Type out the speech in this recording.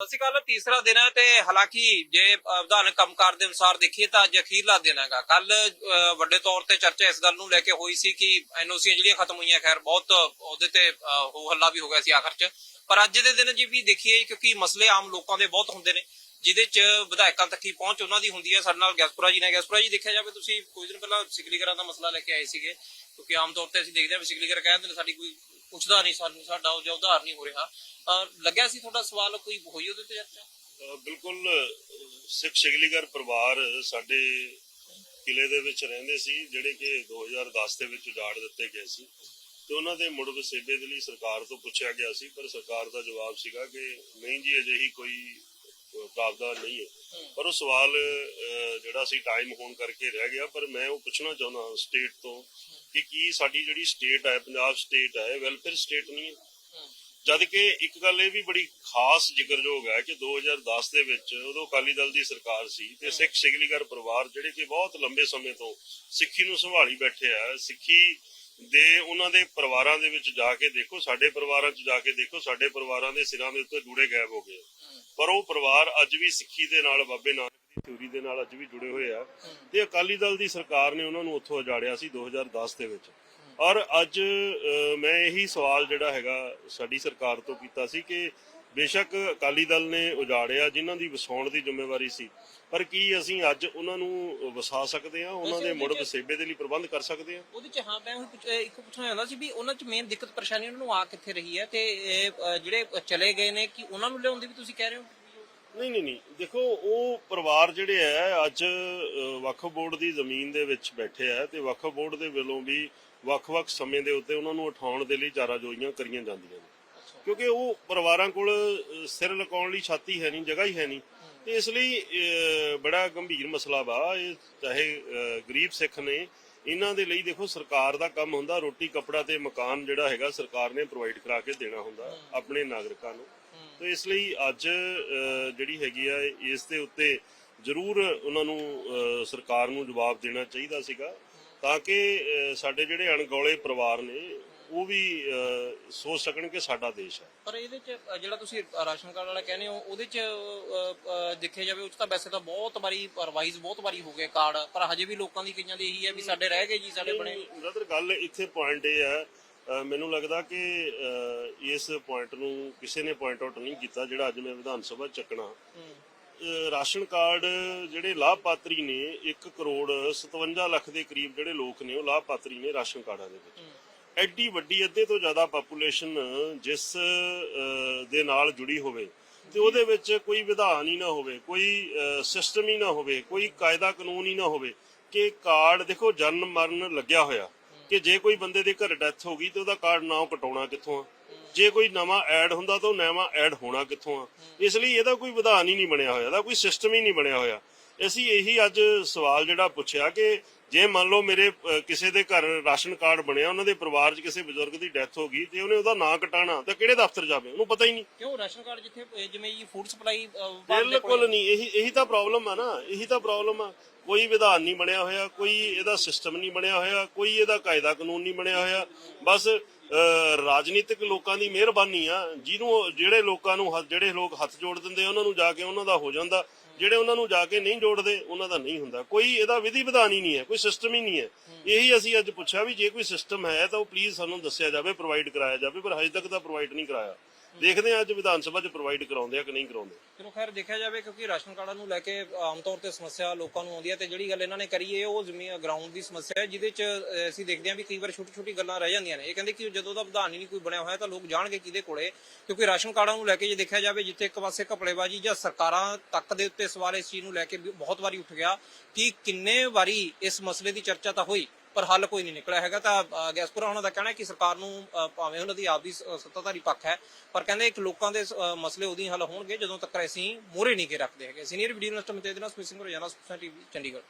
ਅਸੀਂ ਕੱਲ ਤੀਸਰਾ ਦਿਨ ਹੈ ਤੇ ਹਾਲਾਂਕਿ ਜੇ ਅ, ਵਿਧਾਨਕ ਕੰਮਕਾਰ ਦੇ ਅਨੁਸਾਰ ਦੇਖੀਏ ਤਾਂ ਅੱਜ ਅਖੀਰਲਾ ਦਿਨ ਹੈਗਾ। ਕੱਲ ਵੱਡੇ ਤੌਰ ਤੇ ਚਰਚਾ ਇਸ ਗੱਲ ਨੂੰ ਲੈ ਕੇ ਹੋਈ ਸੀ ਕਿ ਐਨਓਸੀਆਂ ਜਿਹੜੀਆਂ ਖਤਮ ਹੋਈਆਂ ਖੈਰ ਬਹੁਤ ਉਹਦੇ ਤੇ ਅ, ਹੋ ਹੱਲਾ ਵੀ ਹੋ ਗਿਆ ਸੀ ਆਖਰ 'ਚ। ਪਰ ਅੱਜ ਦੇ ਦਿਨ ਜੀ ਵੀ ਦੇਖੀਏ ਕਿਉਂਕਿ ਮਸਲੇ ਆਮ ਲੋਕਾਂ ਦੇ ਬਹੁਤ ਹੁੰਦੇ ਨੇ। ਜਿਹਦੇ 'ਚ ਵਿਧਾਇਕਾਂ ਤੱਕ ਹੀ ਪਹੁੰਚ ਉਹਨਾਂ ਦੀ ਹੁੰਦੀ ਹੈ, ਸਾਡੇ ਨਾਲ ਗਿਆਸਪੁਰਾ ਜੀ ਨੇ। ਗਿਆਸਪੁਰਾ ਜੀ ਦੇਖਿਆ ਜਾਵੇ ਤੁਸੀਂ ਕੁਝ ਦਿਨ ਪਹਿਲਾਂ ਸਿਕਲੀਗਰਾਂ ਦਾ ਮਸਲਾ ਲੈ ਕੇ ਆਏ ਸੀਗੇ, ਕਿਉਂਕਿ ਆਮ ਤੌਰ ਤੇ ਅਸੀਂ ਦੇਖਦੇ ਹਾਂ ਸਿਕਲੀਗਰ ਕਹਿੰਦੇ ਨੇ, ਸਾਡੀ ਕੋਈ ਪੁੱਛਦਾ ਨਹੀਂ, ਸਾਨੂੰ, ਸਾਡਾ ਉਹ ਉਧਾਰ ਨਹੀਂ ਹੋ ਰਿਹਾ। ਲੱਗਿਆ ਸੀ ਤੁਹਾਡਾ ਸਵਾਲ ਕੋਈ ਹੋਈ ਉਹਦੇ ਤੇ ਚਰਚਾ? ਬਿਲਕੁਲ ਸਿੱਖ ਸ਼ਿਗਲੀਗਰ ਪਰਿਵਾਰ ਸਾਡੇ ਕਿਲੇ ਦੇ ਵਿੱਚ ਰਹਿੰਦੇ ਸੀ, ਜਿਹੜੇ ਕਿ 2010 ਦੇ ਵਿੱਚ ਉਜਾੜ ਦਿੱਤੇ ਗਏ ਸੀ। ਤੇ ਉਹਨਾਂ ਦੇ ਮੁੜ ਵਸੇਬੇ ਦੇ ਲਈ ਸਰਕਾਰ ਤੋਂ ਪੁੱਛਿਆ ਗਿਆ ਸੀ, ਪਰ ਸਰਕਾਰ ਦਾ ਜਵਾਬ ਸੀਗਾ ਕਿ ਨਹੀਂ ਜੀ, ਅਜਿਹੀ ਕੋਈ ਪ੍ਰਾਵਧਾਨ ਨਹੀਂ ਹੈ ਪਰ ਉਹ ਸਵਾਲ ਜਿਹੜਾ ਸੀ ਟਾਈਮ ਹੋਣ ਕਰਕੇ ਰਹਿ ਗਿਆ ਪਰ ਮੈਂ ਉਹ ਪੁੱਛਣਾ ਚਾਹੁੰਦਾ ਸਟੇਟ ਤੋਂ ਕਿ ਕੀ ਸਾਡੀ ਜਿਹੜੀ ਸਟੇਟ ਹੈ ਪੰਜਾਬ ਸਟੇਟ ਹੈ ਵੈਲਫੇਅਰ ਸਟੇਟ ਨਹੀਂ ਹੈ ਜਦ ਕਿ ਇੱਕ ਗੱਲ ਇਹ ਵੀ ਬੜੀ ਖਾਸ ਜ਼ਿਕਰਯੋਗ ਹੈ ਕਿ 2010 ਦੇ ਵਿੱਚ ਉਦੋਂ ਅਕਾਲੀ ਦਲ ਦੀ ਸਰਕਾਰ ਸੀ ਤੇ ਸਿੱਖ ਸਿਗਲੀਗਰ ਪਰਿਵਾਰ ਜਿਹੜੇ ਕਿ ਬਹੁਤ ਲੰਬੇ ਸਮੇਂ ਤੋਂ ਸਿੱਖੀ ਨੂੰ ਸੰਭਾਲੀ ਬੈਠੇ ਆ ਸਿੱਖੀ ਦੇ ਉਹਨਾਂ ਦੇ ਪਰਿਵਾਰਾਂ ਦੇ ਵਿੱਚ ਜਾ ਕੇ ਦੇਖੋ ਸਾਡੇ ਪਰਿਵਾਰਾਂ 'ਚ ਜਾ ਕੇ ਦੇਖੋ ਸਾਡੇ ਪਰਿਵਾਰਾਂ ਦੇ ਸਿਰਾਂ ਦੇ ਉੱਤੇ ਜੂੜੇ ਗਾਇਬ ਹੋ ਗਏ ਪਰ ਉਹ ਪਰਿਵਾਰ ਅੱਜ ਵੀ ਸਿੱਖੀ ਦੇ ਨਾਲ, ਬਾਬੇ ਨਾਨਕ ਦੀ ਥਿਊਰੀ ਦੇ ਨਾਲ ਅੱਜ ਵੀ ਜੁੜੇ ਹੋਏ ਆ। ਤੇ ਅਕਾਲੀ ਦਲ ਦੀ ਸਰਕਾਰ ਨੇ ਉਹਨਾਂ ਨੂੰ ਉੱਥੋਂ ਉਜਾੜਿਆ ਸੀ 2010 ਦੇ ਵਿੱਚ। ਔਰ ਅੱਜ ਮੈਂ ਇਹੀ ਸਵਾਲ ਜਿਹੜਾ ਹੈਗਾ ਸਾਡੀ ਸਰਕਾਰ ਤੋਂ ਕੀਤਾ ਸੀ ਕਿ ਬੇਸ਼ੱਕ ਅਕਾਲੀ ਦਲ ਨੇ ਉਜਾੜਿਆ ਜਿਨ੍ਹਾਂ ਦੀ ਵਸਾਉਣ ਦੀ ਜ਼ਿੰਮੇਵਾਰੀ ਸੀ। ਪਰ ਕੀ ਅਸੀਂ ਅੱਜ ਉਹਨਾਂ ਨੂੰ ਵਸਾ ਸਕਦੇ ਹਾਂ? ਉਹਨਾਂ ਦੇ ਮੁੜ ਵਸੇਬੇ ਦੇ ਲਈ ਪ੍ਰਬੰਧ ਕਰ ਸਕਦੇ ਹਾਂ? ਉਹਦੇ ਚ ਹਾਂ ਮੈਂ ਇੱਕ ਪੁੱਛਣਾ ਚਾਹੁੰਦਾ ਸੀ ਵੀ ਉਹਨਾਂ ਚ ਮੇਨ ਦਿੱਕਤ ਪਰੇਸ਼ਾਨੀ ਉਹਨਾਂ ਨੂੰ ਆ ਕਿੱਥੇ ਰਹੀ ਹੈ? ਤੇ ਜਿਹੜੇ ਚਲੇ ਗਏ ਨੇ ਕਿ ਉਹਨਾਂ ਨੂੰ ਲਿਆਉਣ ਦੀ ਵੀ ਤੁਸੀਂ ਕਹਿ ਰਹੇ ਹੋ? ਨਹੀਂ ਨਹੀਂ ਨਹੀਂ। ਦੇਖੋ ਉਹ ਪਰਿਵਾਰ ਜਿਹੜੇ ਹੈ ਅੱਜ ਵਕਫ ਬੋਰਡ ਦੀ ਜ਼ਮੀਨ ਦੇ ਵਿੱਚ ਬੈਠੇ ਆ ਤੇ ਵਕਫ ਬੋਰਡ ਦੇ ਵੱਲੋਂ ਵੀ ਵੱਖ-ਵੱਖ ਸਮੇਂ ਦੇ ਉੱਤੇ ਉਹਨਾਂ ਨੂੰ ਉਠਾਉਣ ਦੇ ਲਈ ਚਾਰਾ ਜੋਈਆਂ ਕਰੀਆਂ ਜਾਂਦੀਆਂ ਨੇ। ਕਿਉਂਕਿ ਉਹ ਪਰਿਵਾਰਾਂ ਕੋਲ ਸਿਰ ਲਕਾਉਣ ਲਈ ਛਾਤੀ ਹੈ ਨਹੀਂ ਜਗ੍ਹਾ ਹੀ ਹੈ ਨਹੀਂ। ਤੇ ਇਸ ਲਈ ਬੜਾ ਗੰਭੀਰ ਮਸਲਾ ਵਾ। ਇਹ ਚਾਹੇ ਗਰੀਬ ਸਿੱਖ ਨੇ ਇਹਨਾਂ ਦੇ ਲਈ ਦੇਖੋ ਸਰਕਾਰ ਦਾ ਕੰਮ ਹੁੰਦਾ ਰੋਟੀ ਕੱਪੜਾ ਤੇ ਮਕਾਨ ਜਿਹੜਾ ਹੈਗਾ ਸਰਕਾਰ ਨੇ ਪ੍ਰੋਵਾਈਡ ਕਰਾ ਕੇ ਦੇਣਾ ਹੁੰਦਾ ਆਪਣੇ ਨਾਗਰਿਕਾਂ ਨੂੰ। ਤੇ ਇਸ ਲਈ ਅੱਜ ਅ, ਜਿਹੜੀ ਹੈਗੀ ਆ ਇਸ ਦੇ ਉੱਤੇ ਜ਼ਰੂਰ ਉਹਨਾਂ ਨੂੰ ਸਰਕਾਰ ਨੂੰ ਜਵਾਬ ਦੇਣਾ ਚਾਹੀਦਾ ਸੀਗਾ ਤਾਂ ਕਿ ਸਾਡੇ ਜਿਹੜੇ ਅਣਗੌਲੇ ਪਰਿਵਾਰ ਨੇ ਉਹ ਵੀ ਸੋਚ ਸਕਣ ਕਿ ਸਾਡਾ ਦੇਸ਼ ਹੈ। ਪਰ ਇਹਦੇ ਚ ਜਿਹੜਾ ਤੁਸੀਂ ਰਾਸ਼ਨ ਕਾਰਡ ਵਾਲਾ ਕਹਿੰਦੇ ਹੋ ਉਹਦੇ ਚ ਦੇਖਿਆ ਜਾਵੇ ਉਹ ਤਾਂ ਵੈਸੇ ਤਾਂ ਬਹੁਤ ਵਾਰੀ ਰਿਵਾਈਜ਼ ਬਹੁਤ ਵਾਰੀ ਹੋ ਗਏ ਕਾਰਡ ਪਰ ਹਜੇ ਵੀ ਲੋਕਾਂ ਦੀ ਕਈਆਂ ਦੀ ਇਹੀ ਹੈ ਵੀ ਸਾਡੇ ਰਹਿ ਗਏ ਜੀ ਸਾਡੇ ਬਣੇ। ਬ੍ਰਦਰ ਗੱਲ ਇੱਥੇ ਪੁਆਇੰਟ ਇਹ ਹੈ ਮੈਨੂੰ ਲੱਗਦਾ ਕਿ ਇਸ ਪੁਆਇੰਟ ਨੂੰ ਕਿਸੇ ਨੇ ਪੁਆਇੰਟ ਆਊਟ ਨਹੀਂ ਕੀਤਾ ਜਿਹੜਾ ਅੱਜ ਮੈਂ ਵਿਧਾਨ ਸਭਾ ਚੱਕਣਾ। ਰਾਸ਼ਨ ਕਾਰਡ ਜਿਹੜੇ ਲਾਭਪਾਤਰੀ ਨੇ 1 ਕਰੋੜ 57 ਲੱਖ ਦੇ ਕਰੀਬ ਜਿਹੜੇ ਲੋਕ ਨੇ ਉਹ ਲਾਭਪਾਤਰੀ ਨੇ ਰਾਸ਼ਨ ਕਾਰਡਾਂ ਦੇ ਵਿੱਚ। ਐਡੀ ਵੱਡੀ ਅੱਧੇ ਤੋਂ ਜ਼ਿਆਦਾ ਪਾਪੂਲੇਸ਼ਨ ਜਿਸ ਦੇ ਨਾਲ ਜੁੜੀ ਹੋਵੇ ਤੇ ਉਹਦੇ ਵਿੱਚ ਕੋਈ ਵਿਧਾਨ ਹੀ ਨਾ ਹੋਵੇ, ਕੋਈ ਸਿਸਟਮ ਹੀ ਨਾ ਹੋਵੇ, ਕੋਈ ਕਾਇਦਾ ਕਾਨੂੰਨ ਹੀ ਨਾ ਹੋਵੇ ਕਿ ਕਾਰਡ, ਦੇਖੋ ਜਨਮ ਮਰਨ ਲੱਗਿਆ ਹੋਇਆ ਕਿ ਜੇ ਕੋਈ ਬੰਦੇ ਦੇ ਘਰ ਡੈਥ ਹੋ ਗਈ ਤੇ ਉਹਦਾ ਕਾਰਡ ਨਾ ਕਟਾਉਣਾ ਕਿੱਥੋਂ ਆ? ਜੇ ਕੋਈ ਨਵਾਂ ਐਡ ਹੁੰਦਾ ਤਾਂ ਉਹ ਨਵਾਂ ਐਡ ਹੋਣਾ ਕਿੱਥੋਂ ਆ? ਇਸ ਲਈ ਇਹਦਾ ਕੋਈ ਵਿਧਾਨ ਹੀ ਨਹੀਂ ਬਣਿਆ ਹੋਇਆ, ਇਹਦਾ ਕੋਈ ਸਿਸਟਮ ਹੀ ਨਹੀਂ ਬਣਿਆ ਹੋਇਆ। ਅਸੀਂ ਇਹੀ ਅੱਜ ਸਵਾਲ ਜਿਹੜਾ ਪੁੱਛਿਆ ਕਿ ਜੇ ਮੰਨ ਲਓ ਮੇਰੇ ਕਿਸੇ ਦੇ ਘਰ ਰਾਸ਼ਨ ਕਾਰਡ ਬਣਿਆ ਉਹਨਾਂ ਦੇ ਪਰਿਵਾਰ 'ਚ ਕਿਸੇ ਬਜ਼ੁਰਗ ਦੀ ਡੈਥ ਹੋ ਗਈ ਤੇ ਉਹਨੇ ਉਹਦਾ ਨਾਂ ਕਟਾਣਾ ਤਾਂ ਕਿਹੜੇ ਦਫ਼ਤਰ ਜਾਵੇ? ਉਹਨੂੰ ਪਤਾ ਹੀ ਨਹੀਂ। ਕਿਉਂ? ਰਾਸ਼ਨ ਕਾਰਡ ਜਿੱਥੇ ਜਿਵੇਂ ਜੀ ਫੂਡ ਸਪਲਾਈ ਬਿਲਕੁਲ ਨਹੀਂ। ਇਹੀ ਇਹੀ ਤਾਂ ਪ੍ਰੋਬਲਮ ਆ ਨਾ। ਇਹੀ ਤਾਂ ਪ੍ਰੋਬਲਮ ਆ। ਕੋਈ ਵਿਧਾਨ ਨਹੀਂ ਬਣਿਆ ਹੋਇਆ ਕੋਈ ਇਹਦਾ ਸਿਸਟਮ ਨਹੀਂ ਬਣਿਆ ਹੋਇਆ ਕੋਈ ਇਹਦਾ ਕਾਇਦਾ ਕਾਨੂੰਨ ਨਹੀਂ ਬਣਿਆ ਹੋਇਆ। ਬਸ ਰਾਜਨੀਤਿਕ ਲੋਕਾਂ ਦੀ ਮਿਹਰਬਾਨੀ ਆ। ਜਿਹਨੂੰ ਜਿਹੜੇ ਲੋਕਾਂ ਨੂੰ ਜਿਹੜੇ ਲੋਕ ਹੱਥ ਜੋੜ ਦਿੰਦੇ ਉਹਨਾਂ ਨੂੰ ਜਾ ਕੇ ਉਹਨਾਂ ਦਾ ਹੋ ਜਾਂਦਾ। ਜਿਹੜੇ ਉਹਨਾਂ ਨੂੰ ਜਾ ਕੇ ਨਹੀਂ ਜੋੜਦੇ, ਉਹਨਾਂ ਦਾ ਨਹੀਂ ਹੁੰਦਾ। ਕੋਈ ਇਹਦਾ ਵਿਧੀ ਵਿਧਾਨ ਹੀ ਨਹੀਂ ਹੈ, ਕੋਈ ਸਿਸਟਮ ਹੀ ਨਹੀਂ ਹੈ। ਇਹੀ ਅਸੀਂ ਅੱਜ ਪੁੱਛਿਆ ਵੀ ਜੇ ਕੋਈ ਸਿਸਟਮ ਹੈ ਤਾਂ ਉਹ ਪਲੀਜ਼ ਸਾਨੂੰ ਦੱਸਿਆ ਜਾਵੇ ਪ੍ਰੋਵਾਈਡ ਕਰਾਇਆ ਜਾਵੇ, ਪਰ ਹਜੇ ਤੱਕ ਤਾਂ ਪ੍ਰੋਵਾਈਡ ਨਹੀਂ ਕਰਾਇਆ। ਦੇਖਦੇ ਹਾਂ ਅੱਜ ਵਿਧਾਨ ਸਭਾ 'ਚ ਪ੍ਰੋਵਾਈਡ ਕਰਾਉਂਦੇ ਆ ਕਿ ਨਹੀਂ ਕਰਾਉਂਦੇ। ਚਲੋ ਖੈਰ ਦੇਖਿਆ ਜਾਵੇ ਕਿਉਂਕਿ ਰਾਸ਼ਨ ਕਾਰਡਾਂ ਨੂੰ ਲੈ ਕੇ ਆਮ ਤੌਰ ਤੇ ਸਮੱਸਿਆ ਲੋਕਾਂ ਨੂੰ ਆਉਂਦੀ ਹੈ ਤੇ ਜਿਹੜੀ ਗੱਲ ਇਹਨਾਂ ਨੇ ਕਰੀ ਹੈ ਉਹ ਜ਼ਮੀਨ ਗਰਾਊਂਡ ਦੀ ਸਮੱਸਿਆ ਹੈ ਜਿਹਦੇ ਚ ਅਹ, ਅਸੀਂ ਦੇਖਦੇ ਹਾਂ ਵੀ ਕਈ ਵਾਰ ਛੋਟੀ ਛੋਟੀ ਗੱਲਾਂ ਰਹਿ ਜਾਂਦੀਆਂ ਨੇ। ਇਹ ਕਹਿੰਦੇ ਕਿ ਜਦੋਂ ਦਾ ਵਿਧਾਨ ਹੀ ਨਹੀਂ ਕੋਈ ਬਣਿਆ ਹੋਇਆ ਤਾਂ ਲੋਕ ਜਾਣਗੇ ਕਿਹਦੇ ਕੋਲੇ ਕਿਉਂਕਿ ਰਾਸ਼ਨ ਕਾਰਡਾਂ ਨੂੰ ਲੈ ਕੇ ਜੇ ਦੇਖਿਆ ਜਾਵੇ ਜਿੱਥੇ ਇੱਕ ਪਾਸੇ ਘਪਲੇਬਾਜ਼ੀ ਜਾਂ ਸਰਕਾਰਾਂ ਤੱਕ ਦੇ ਉੱਤੇ ਸਵਾਲ ਇਸ ਚੀਜ਼ ਨੂੰ ਲੈ ਕੇ ਵੀ ਬਹੁਤ ਵਾਰੀ ਉੱਠ ਗਿਆ ਕਿ ਕਿੰਨੇ ਵਾਰੀ ਇਸ ਮਸਲੇ ਦੀ ਚਰਚਾ ਤਾਂ ਹੋਈ। ਪਰ ਹੱਲ ਕੋਈ ਨਹੀਂ ਨਿਕਲਿਆ ਹੈਗਾ ਤਾਂ ਅ, ਗੈਸਪੁਰਾ ਉਹਨਾਂ ਦਾ ਕਹਿਣਾ ਹੈ ਕਿ ਸਰਕਾਰ ਨੂੰ ਭਾਵੇਂ ਉਹਨਾਂ ਦੀ ਆਪਦੀ ਸੱਤਾਧਾਰੀ ਪੱਖ ਹੈ ਪਰ ਕਹਿੰਦੇ ਇੱਕ ਲੋਕਾਂ ਦੇ ਮਸਲੇ ਉਹਦੀ ਹੱਲ ਹੋਣਗੇ ਜਦੋਂ ਤੱਕ ਅਸੀਂ ਮੋਰੇ ਨਹੀਂ ਕੇ ਰੱਖਦੇ ਹੈਗੇ। ਸੀਨੀਅਰ ਵੀਡੀਓ ਨਸਟ ਮਤੇ ਦੇ ਨਾਲ ਸਮਿਸਿੰਗ ਰੋਜ਼ਾਨਾ ਸੁਖਨਾ ਟੀਵੀ ਚੰਡੀਗੜ੍ਹ।